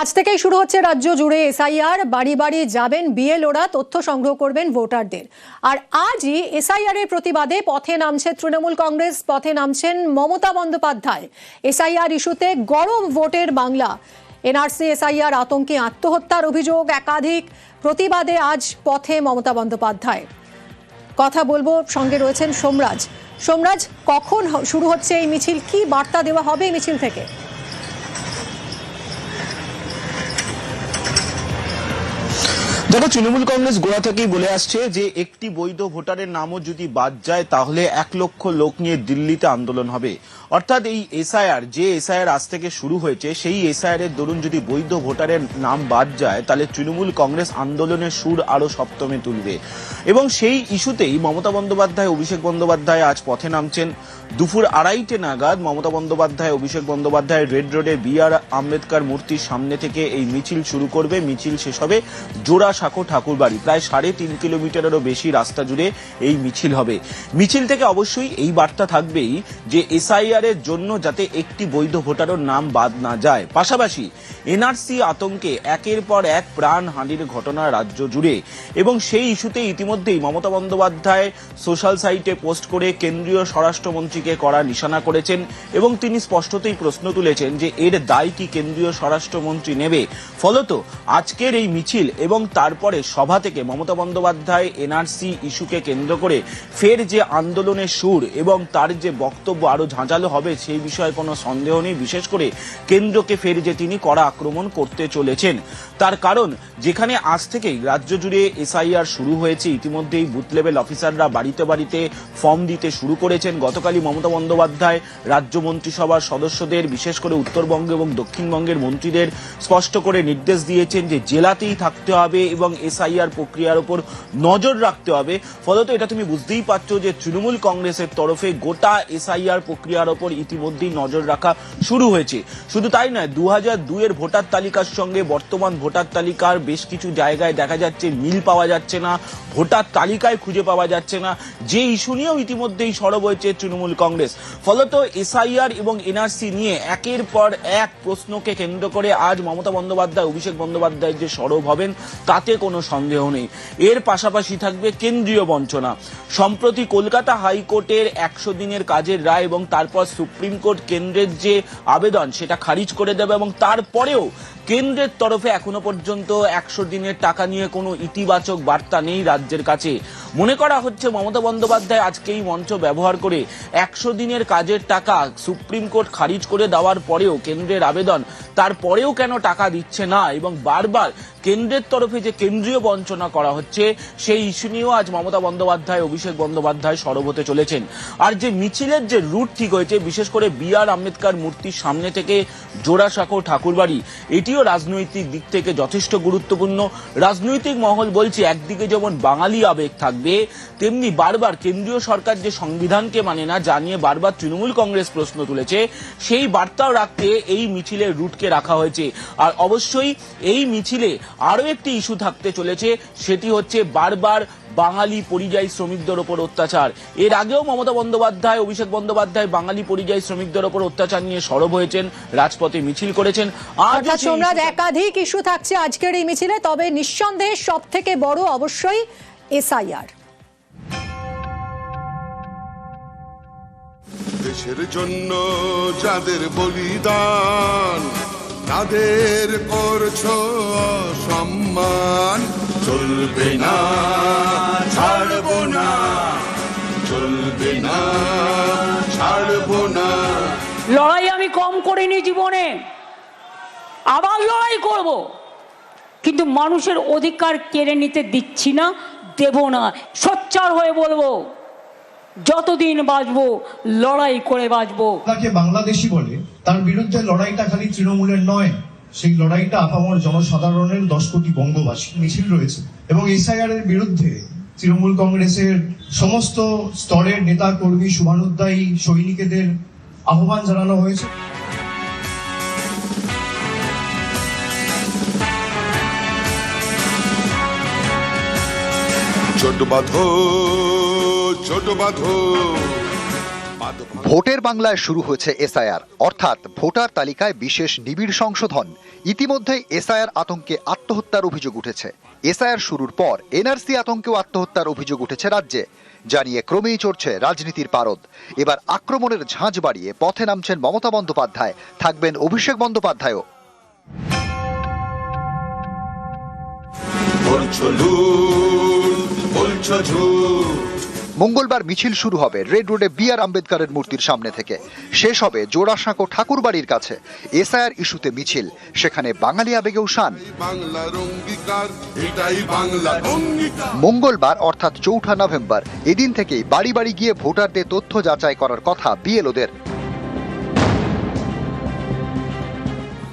আজ থেকেই শুরু হচ্ছে রাজ্য জুড়ে এসআইআর। বাড়ি বাড়ি যাবেন বিএলওরা তথ্য সংগ্রহ করবেন ভোটারদের। আর আজই এসআইআর এর প্রতিবাদে পথে নামছে তৃণমূল কংগ্রেস, পথে নামছেন মমতা বন্দ্যোপাধ্যায়। এসআইআর ইস্যুতে গরম ভোটের বাংলা। এনআরসি এসআইআর আতঙ্কে আত্মহত্যার অভিযোগ একাধিক। প্রতিবাদে আজ পথে মমতা বন্দ্যোপাধ্যায়। কথা বলব, সঙ্গে রয়েছেন সোমরাজ। সোমরাজ, কখন শুরু হচ্ছে এই মিছিল? কি বার্তা দেওয়া হবে এই মিছিল থেকে? দেখো, তৃণমূল কংগ্রেস গোড়া থেকেই বলে আসছে যে একটি বৈধ ভোটারের নামও যদি বাদ যায়, তাহলে এক লক্ষ লোক নিয়ে দিল্লিতে আন্দোলন হবে। অর্থাৎ এই এসআইআর যে এসআইআর আজ থেকে শুরু হয়েছে, সেই এসআইআর এর দরুন যদি বৈধ ভোটারের নাম বাদ যায়, তাহলে তৃণমূল কংগ্রেস আন্দোলনের সুর আরও সপ্তমে তুলবে। এবং সেই ইস্যুতেই মমতা বন্দ্যোপাধ্যায়, অভিষেক বন্দ্যোপাধ্যায় আজ পথে নামছেন। দুপুর আড়াইটে নাগাদ মমতা বন্দ্যোপাধ্যায়, অভিষেক বন্দ্যোপাধ্যায় রেড রোডে বি আর আম্বেদকর মূর্তির সামনে থেকে এই মিছিল শুরু করবে। মিছিল শেষ হবে জোড়া সাঁকো ঠাকুরবাড়ি প্রায় সাড়ে তিন কিলোমিটারেরও বেশি রাস্তা জুড়ে এই মিছিল হবে। মিছিল থেকে অবশ্যই এই বার্তা থাকবেই যে এসআইআর এর জন্য যাতে একটি বৈধ ভোটারের নাম বাদ না যায়। পাশাপাশি, এনআরসি আতঙ্কে একের পর এক প্রাণ হানির ঘটনা রাজ্য জুড়ে এবং সেই ইস্যুতে ইতিমধ্যেই মমতা বন্দ্যোপাধ্যায় সোশ্যাল সাইটে পোস্ট করে কেন্দ্রীয় স্বরাষ্ট্রমন্ত্রীকে করা নিশানা করেছেন এবং তিনি স্পষ্টতই প্রশ্ন তুলেছেন যে এর দায় কি কেন্দ্রীয় স্বরাষ্ট্রমন্ত্রী নেবে। ফলত, আজকের এই মিছিল এবং তারপরে সভা থেকে মমতা বন্দ্যোপাধ্যায় এনআরসি ইস্যুকে কেন্দ্র করে ফের যে আন্দোলনের সুর এবং তার যে বক্তব্য আরও ঝাঁঝালো হবে সেই বিষয়ে কোনো সন্দেহ নেই। বিশেষ করে কেন্দ্রকে ফের যে তিনি কড়া আক্রমণ করতে চলেছেন। তার কারণ, যেখানে আজ থেকেই রাজ্য জুড়ে এসআইআর শুরু হয়েছে, ইতিমধ্যেই বুথ লেভেল অফিসাররা বাড়িতে বাড়িতে ফর্ম দিতে শুরু করেছেন। গতকালই মমতা বন্দ্যোপাধ্যায় রাজ্য মন্ত্রিসভার সদস্যদের, বিশেষ করে উত্তরবঙ্গ এবং দক্ষিণবঙ্গের মন্ত্রীদের, স্পষ্ট করে নির্দেশ দিয়েছেন যে জেলাতেই থাকতে হবে এবং এসআইআর প্রক্রিয়ার উপর নজর রাখতে হবে। ফলত এটা তুমি বুঝতেই পারছ যে তৃণমূল কংগ্রেসের তরফে গোটা এসআইআর প্রক্রিয়ার ওপর ইতিমধ্যেই নজর রাখা শুরু হয়েছে। শুধু তাই নয় দু হাজার দুইয়ের ভোটার তালিকার সঙ্গে বর্তমান ভোটার তালিকার বেশ কিছু জায়গায় দেখা যাচ্ছে মিল পাওয়া যাচ্ছে না, ভোটার তালিকায় খুঁজে পাওয়া যাচ্ছে না। যে ইস্যু নিয়েও ইতিমধ্যেই সরব হয়েছে তৃণমূল কংগ্রেস। ফলত এসআইআর এবং এনআরসি নিয়ে একের পর এক প্রশ্নকে কেন্দ্র করে আজ মমতা বন্দ্যোপাধ্যায়, অভিষেক বন্দ্যোপাধ্যায় যে সরব হবেন, তাতে কোনো সন্দেহ নেই। এর পাশাপাশি থাকবে কেন্দ্রীয় বঞ্চনা। সম্প্রতি কলকাতা হাইকোর্টের একশো দিনের কাজের রায় এবং তারপর সুপ্রিম কোর্ট কেন্দ্রের যে আবেদন সেটা খারিজ করে দেবে এবং তারপরেও কেন্দ্রের তরফে এখনও পর্যন্ত একশো দিনের টাকা নিয়ে কোনো ইতিবাচক বার্তা নেই রাজ্যের কাছে। মনে করা হচ্ছে মমতা বন্দ্যোপাধ্যায় আজকে এই মঞ্চ ব্যবহার করে একশো দিনের কাজের টাকা সুপ্রিম কোর্ট খারিজ করে দেওয়ার পরেও কেন্দ্রের আবেদন, তারপরেও কেন টাকা দিচ্ছে না এবং বারবার কেন্দ্রের তরফে যে কেন্দ্রীয় বঞ্চনা করা হচ্ছে, সেই ইস্যু নিয়েও আজ মমতা বন্দ্যোপাধ্যায়, অভিষেক বন্দ্যোপাধ্যায় সরব হতে চলেছেন। আর যে মিছিলের যে রুট ঠিক হয়েছে, বিশেষ করে বি আর আম্বেদকর মূর্তির সামনে থেকে জোড়াসাঁকো ঠাকুরবাড়ি, এটিও রাজনৈতিক দিক থেকে যথেষ্ট গুরুত্বপূর্ণ। রাজনৈতিক মহল বলছে একদিকে যেমন বাঙালি আবেগ থাকবে তেমনি বারবার কেন্দ্রীয় সরকার যে সংবিধানকে মানে না জানিয়ে বারবার তৃণমূল কংগ্রেস প্রশ্ন তুলেছে সেই বার্তাও রাখতে এই মিছিলের রুটকে রাখা হয়েছে। আর অবশ্যই এই মিছিলে আরও একটি ইস্যু থাকতে চলেছে সেটি হচ্ছে বারবার বাঙালি পরিযায়ী শ্রমিকদের ওপর অত্যাচার। এর আগেও মমতা বন্দ্যোপাধ্যায় অভিষেক বন্দ্যোপাধ্যায় বাঙালি পরিযায়ী শ্রমিকদের ওপর অত্যাচার নিয়ে সরব হয়েছেন রাজপথে মিছিল করেছেন। আজও issue- একাধিক ইস্যু থাকছে আজকের এই মিছিলে তবে নিঃসন্দেহে সব থেকে বড় অবশ্যই এসআইআর। দেশের জন্য যাদের বলিদান তাদের করছ সম্মান চলবে না ছাড়বো না চলবে না ছাড়বো না। লড়াই আমি কম করিনি জীবনে। আবার লড়াই করব। কিন্তু মানুষের অধিকার কেড়ে নিতে দিচ্ছি না, দেব না। সোচ্চার হয়ে বলব, যতদিন বাঁচবো, লড়াই করে বাঁচবো। তাকে বাংলাদেশি বলে, তার বিরুদ্ধে লড়াইটা খালি তৃণমূলের নয়, সেই লড়াইটা আপামর জনসাধারণের দশ কোটি বঙ্গবাসী মিছিল রয়েছে। এবং এসআইআর এর বিরুদ্ধে তৃণমূল কংগ্রেসের সমস্ত স্তরের নেতা, কর্মী শুভানুদ্দায়ী সৈনিকেদের আহ্বান জানানো হয়েছে। ছোট বাঁধো ছোট বাঁধো। ভোটের বাংলায় শুরু হয়েছে এসআইআর। অর্থাৎ ভোটার তালিকায় বিশেষ নিবিড় সংশোধন। ইতিমধ্যে এসআইআর আতঙ্কে আত্মহত্যার অভিযোগ উঠেছে। এসআইআর শুরুর পর এনআরসি আতঙ্কেও আত্মহত্যার অভিযোগ উঠেছে রাজ্যে জানিয়ে ক্রমেই চড়ছে রাজনীতির পারদ। এবার আক্রমণের ঝাঁঝ বাড়িয়ে পথে নামছেন মমতা বন্দ্যোপাধ্যায়। থাকবেন অভিষেক বন্দ্যোপাধ্যায়ও। মঙ্গলবার মিছিল শুরু হবে রেড রোডে বি আর আম্বেদকরের মূর্তির সামনে থেকে। শেষ হবে জোড়াসাঁকো ঠাকুরবাড়ির কাছে। এসআইআর ইস্যুতে মিছিল। সেখানে বাঙালি আবেগেও শান। মঙ্গলবার অর্থাৎ চৌঠা নভেম্বর এদিন থেকেই বাড়ি বাড়ি গিয়ে ভোটারদের তথ্য যাচাই করার কথা বিএলওদের।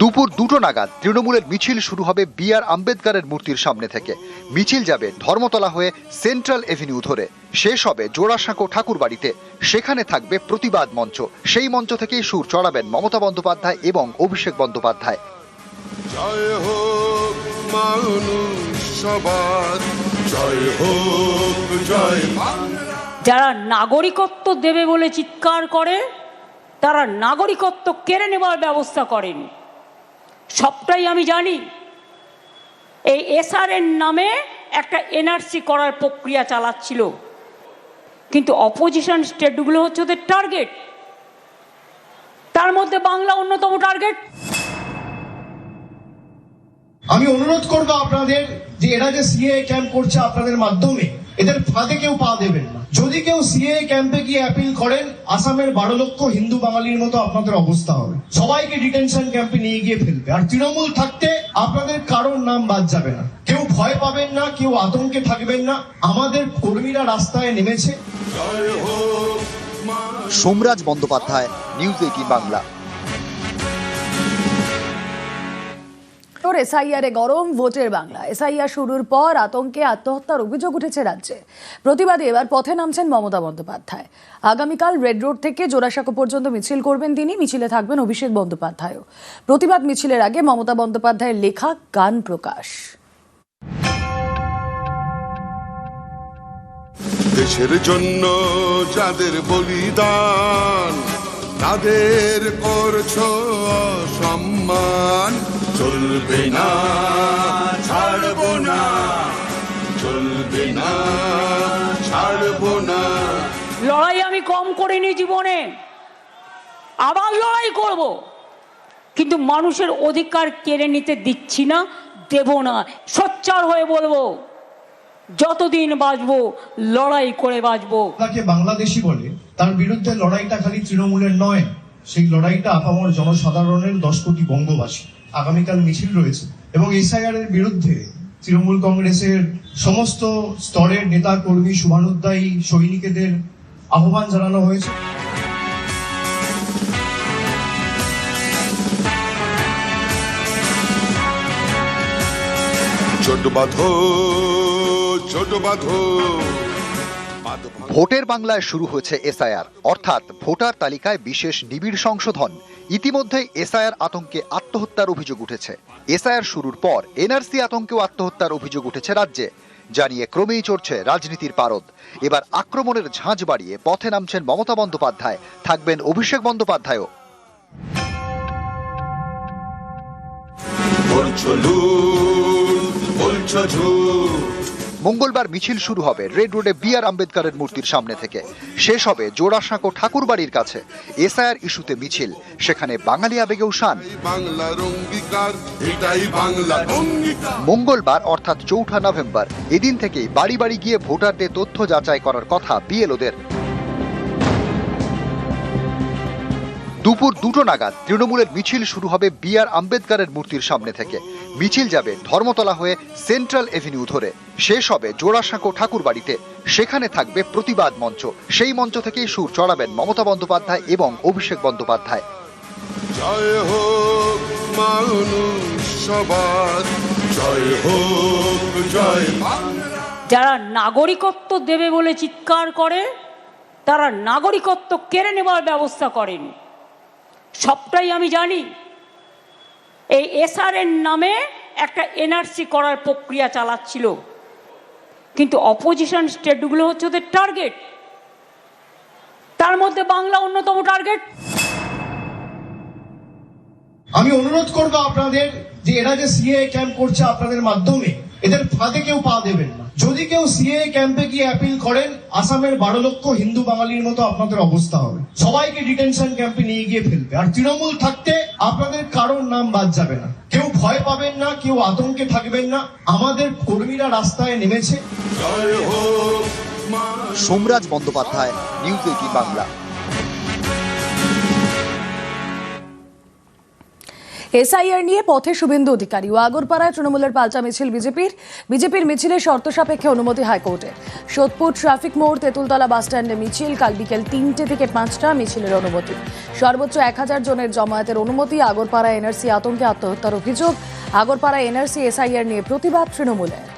দুপুর দুটো নাগাদ তৃণমূলের মিছিল শুরু হবে বি আর আম্বেদকরের মূর্তির সামনে থেকে। মিছিল যাবে ধর্মতলা হয়ে সেন্ট্রাল এভিনিউ ধরে। শেষ হবে জোড়াসাঁকো ঠাকুরবাড়িতে। সেখানে থাকবে প্রতিবাদ মঞ্চ। সেই মঞ্চ থেকেই সুর চড়াবেন মমতা বন্দ্যোপাধ্যায় এবং অভিষেক বন্দ্যোপাধ্যায়। জয় হোক জয় হোক জয় যারা নাগরিকত্ব দেবে বলে চিৎকার করে তারা নাগরিকত্ব কেড়ে নেবার ব্যবস্থা করেন। সবটাই আমি জানি। এই এসআরএন নামে একটা এনআরসি করার প্রক্রিয়া চালাচ্ছিল। কিন্তু অপোজিশন স্টেটগুলো হচ্ছে ওদের টার্গেট। তার মধ্যে বাংলা অন্যতম টার্গেট। আমি অনুরোধ করব আপনাদের যে এরা যে সিএ ক্যাম্প করছে আপনাদের মাধ্যমে এদের ফাঁদে কেউ পা দেবেন না। যদি কেউ সিএ ক্যাম্পে গিয়ে অ্যাপিল করেন, আসামের বারো লক্ষ হিন্দু বাঙালির মতো আপনাদের অবস্থা হবে। সবাইকে ডিটেনশন ক্যাম্পে নিয়ে গিয়ে ফেলবে। আর তৃণমূল থাকতে আপনাদের কারোর নাম বাদ যাবে না। কেউ ভয় পাবেন না, কেউ আতঙ্কে থাকবেন না। আমাদের কর্মীরা রাস্তায় নেমেছে। Somraj Bandyopadhyay news eighteen Bangla. তোর এসআইআর গরম ভোটের বাংলা। এসআইআর শুরুর পর আতঙ্কে আত্মহত্যার অভিযোগ উঠেছে রাজ্যে। প্রতিবাদে এবার পথে নামছেন মমতা বন্দ্যোপাধ্যায়। আগামীকাল রেড রোড থেকে জোড়াসাঁকো পর্যন্ত মিছিল করবেন তিনি। মিছিলে থাকবেন অভিষেক বন্দ্যোপাধ্যায়ও। প্রতিবাদ মিছিলের আগে মমতা বন্দ্যোপাধ্যায়ের লেখা গান প্রকাশ। দেশের জন্য যাদের বলিদান, তাদের করছ সম্মান চলবে না ছাড়বো না চলবে না ছাড়বো না। লড়াই আমি কম করিনি জীবনে আবার লড়াই করব। কিন্তু মানুষের অধিকার কেড়ে নিতে দিচ্ছি না দেব না সোচ্চার হয়ে বলব যতদিন বাঁচবো লড়াই করে বাঁচবো। তাকে বাংলাদেশি বলে তার বিরুদ্ধে লড়াইটা খালি তৃণমূলের নয়। সেই লড়াইটা আপামর জনসাধারণের দশ কোটি বঙ্গবাসী, আগামীকাল মিছিল রয়েছে এবং এসআইআর এর বিরুদ্ধে তৃণমূল কংগ্রেসের সমস্ত স্তরের নেতা কর্মী শুভানুদ্দায়ী সৈনিকেদের আহ্বান জানানো হয়েছে। ছোট বাঁধো ছোট বাঁধো। ভোটের বাংলায় শুরু হয়েছে এসআইআর। অর্থাৎ ভোটার তালিকায় বিশেষ নিবিড় সংশোধন। ইতিমধ্যে এসআইআর আতঙ্কে আত্মহত্যার অভিযোগ উঠেছে। এসআইআর শুরুর পর এনআরসি আতঙ্কেও আত্মহত্যার অভিযোগ উঠেছে রাজ্যে জানিয়ে ক্রমেই চড়ছে রাজনীতির পারদ। এবার আক্রমণের ঝাঁঝ বাড়িয়ে পথে নামছেন মমতা বন্দ্যোপাধ্যায়। থাকবেন অভিষেক বন্দ্যোপাধ্যায়ও। বলছো বলছো মঙ্গলবার মিছিল শুরু হবে রেড রোডে বি আর আম্বেদকরের মূর্তির সামনে থেকে। শেষ হবে জোড়াসাঁকো ঠাকুরবাড়ির কাছে। এসআইআর ইস্যুতে মিছিল। সেখানে বাঙালি বাংলার অঙ্গীকার মঙ্গলবার, অর্থাৎ চৌঠা নভেম্বর, এদিন থেকেই বাড়ি বাড়ি গিয়ে ভোটারদের তথ্য যাচাই করার কথা বিএলওদের দুপুর দুটো নাগাদ তৃণমূলের মিছিল শুরু হবে বি আর আম্বেদকরের মূর্তির সামনে থেকে। মিছিল যাবে ধর্মতলা হয়ে সেন্ট্রাল এভিনিউ ধরে। শেষ হবে জোড়াসাঁকো ঠাকুরবাড়িতে। সেখানে থাকবে প্রতিবাদ মঞ্চ। সেই মঞ্চ থেকেই সুর চড়াবেন মমতা বন্দ্যোপাধ্যায় এবং অভিষেক বন্দ্যোপাধ্যায়। জয় হোক জয় হোক জয় যারা নাগরিকত্ব দেবে বলে চিৎকার করে তারা নাগরিকত্ব কেড়ে নেবার ব্যবস্থা করেন। সবটাই আমি জানি। এই এসআরএন নামে একটা এনআরসি করার প্রক্রিয়া চালাচ্ছিল। কিন্তু অপোজিশন স্টেটগুলো হচ্ছে ওদের টার্গেট তার মধ্যে বাংলা অন্যতম টার্গেট আমি অনুরোধ করব আপনাদের যে এরা যে সিএ ক্যাম্প করছে আপনাদের মাধ্যমে এদের ফাঁদে কেউ পা দেবেন না। যদি কেউ সিএ ক্যাম্পে গিয়ে অ্যাপিল করেন আসামের বারো লক্ষ হিন্দু বাঙালির মতো আপনাদের অবস্থা হবে। সবাইকে ডিটেনশন ক্যাম্পে নিয়ে গিয়ে ফেলবে। আর তৃণমূল থাকতে আপনাদের কারোর নাম বাদ যাবে না। কেউ ভয় পাবেন না কেউ আতঙ্কে থাকবেন না। আমাদের কর্মীরা রাস্তায় নেমেছে। Somraj Bandyopadhyay news eighteen Bangla SIR নিয়ে পথে শুভেন্দু অধিকারী ও আগরপাড়ায় তৃণমূলের পাল্টা মিছিল বিজেপির। বিজেপির মিছিলে শর্ত সাপেক্ষে অনুমতি হাইকোর্টে। সোদপুর ট্রাফিক মোড়, তেঁতুলতলা বাসস্ট্যান্ডে মিছিল, কাল বিকেল তিনটে থেকে পাঁচটা মিছিলের অনুমতি। সর্বোচ্চ এক হাজার জনের জমায়েতের অনুমতি, আগরপাড়া এনআরসি আতঙ্কে আত্মহত্যার অভিযোগ। আগরপাড়া এনআরসি এসআইআর নিয়ে প্রতিবাদ তৃণমূলের।